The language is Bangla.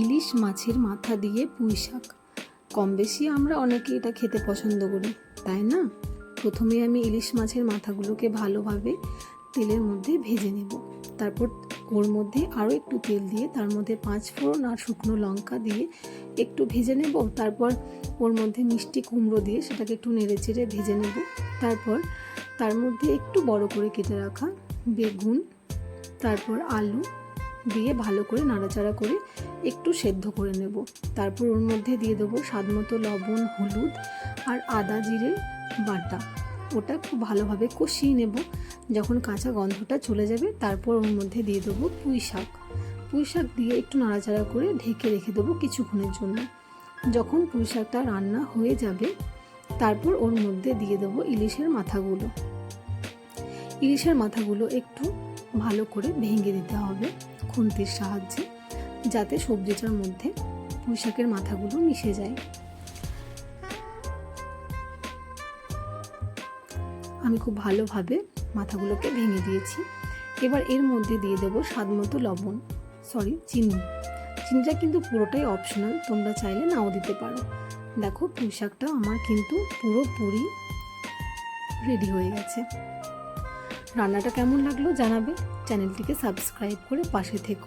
ইলিশ মাছের মাথা দিয়ে পুঁই শাক। কম বেশি আমরা অনেকে এটা খেতে পছন্দ করি, তাই না? প্রথমে আমি ইলিশ মাছের মাথাগুলোকে ভালোভাবে তেলের মধ্যে ভেজে নেব। তারপর ওর মধ্যে আরও একটু তেল দিয়ে তার মধ্যে পাঁচ ফোড়ন আর শুকনো লঙ্কা দিয়ে একটু ভেজে নেব। তারপর ওর মধ্যে মিষ্টি কুমড়ো দিয়ে সেটাকে একটু নেড়ে চেড়ে ভেজে নেব। তারপর তার মধ্যে একটু বড় করে কেটে রাখা বেগুন, তারপর আলু দিয়ে ভালো করে নাড়াচাড়া করে একটু সেদ্ধ করে নেব। তারপর ওর মধ্যে দিয়ে দেবো স্বাদ মতো লবণ, হলুদ আর আদা জিরে বাটা। ওটা খুব ভালোভাবে কষিয়ে নেব। যখন কাঁচা গন্ধটা চলে যাবে, তারপর ওর মধ্যে দিয়ে দেবো পুঁই শাক। পুঁই শাক দিয়ে একটু নাড়াচাড়া করে ঢেকে রেখে দেবো কিছুক্ষণের জন্য। যখন পুঁই শাকটা রান্না হয়ে যাবে, তারপর ওর মধ্যে দিয়ে দেবো ইলিশের মাথাগুলো। ইলিশের মাথাগুলো একটু ভালো করে ভেঙে দিতে হবে খুন্তির সাহায্যে, যাতে সবজিটার মধ্যে পুঁই শাকের মাথাগুলো মিশে যায়। আমি খুব ভালোভাবে মাথাগুলোকে ভেঙে দিয়েছি। এবার এর মধ্যে দিয়ে দেবো স্বাদ মতো লবণ সরি চিনি। চিনিটা কিন্তু পুরোটাই অপশনাল তোমরা চাইলে নাও দিতে পারো। দেখো পুঁই শাকটা আমার কিন্তু পুরোপুরি রেডি হয়ে গেছে। রান্নাটা কেমন লাগল জানাবে? চ্যানেলটিকে সাবস্ক্রাইব করে পাশে থেকো।